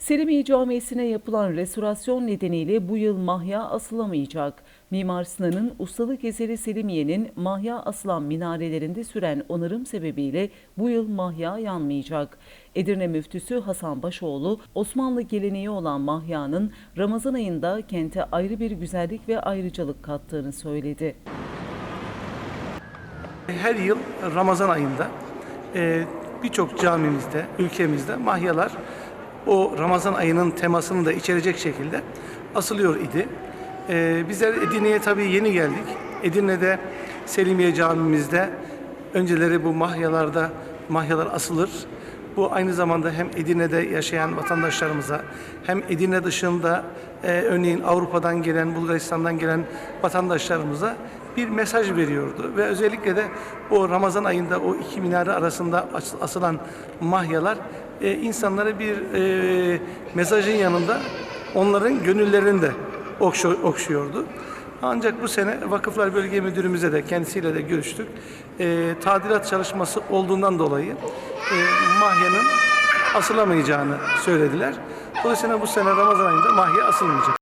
Selimiye Camisi'ne yapılan restorasyon nedeniyle bu yıl mahya asılamayacak. Mimar Sinan'ın ustalık eseri Selimiye'nin mahya asılan minarelerinde süren onarım sebebiyle bu yıl mahya yanmayacak. Edirne müftüsü Hasan Başoğlu, Osmanlı geleneği olan mahyanın Ramazan ayında kente ayrı bir güzellik ve ayrıcalık kattığını söyledi. Her yıl Ramazan ayında e, birçok camimizde, ülkemizde mahyalar o Ramazan ayının temasını da içerecek şekilde asılıyor idi. E, bizler Edirne'ye tabii yeni geldik. Edirne'de Selimiye Camimizde önceleri bu mahyalarda mahyalar asılır. Bu aynı zamanda hem Edirne'de yaşayan vatandaşlarımıza hem Edirne dışında e, örneğin Avrupa'dan gelen, Bulgaristan'dan gelen vatandaşlarımıza bir mesaj veriyordu. Ve özellikle de o Ramazan ayında o iki minare arasında as- asılan mahyalar e, insanlara bir e, mesajın yanında onların gönüllerini de okşu- okşuyordu. Ancak bu sene Vakıflar Bölge Müdürümüze de kendisiyle de görüştük. E, tadilat çalışması olduğundan dolayı e, mahyanın asılamayacağını söylediler. Dolayısıyla bu sene Ramazan ayında mahya asılmayacak.